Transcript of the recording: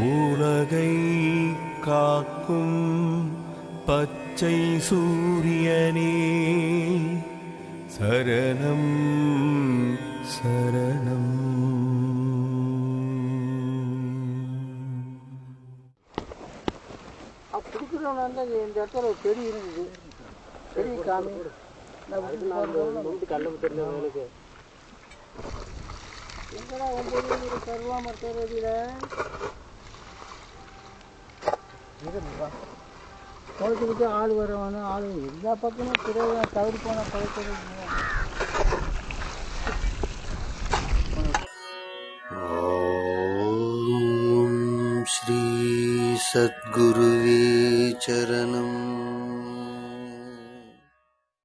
உலகை காக்கும் பச்சை சூரியனே சரணம் சரணம். கொடுக்குறவனா இந்த இடத்துல ஒரு செடி இருந்தது. செடி காமி. கண்ணுக்கு தெரிஞ்சவங்களுக்கு எங்கடா ஒன்பது கருவா மரத்தடியில் இருக்குதுப்பா குளத்துக்கிட்டு ஆள் வரவனும் ஆள் எல்லா பக்கமும் பிறகு தவறு போன பழக்கம் ஸ்ரீ சத்குருவே சரணம்.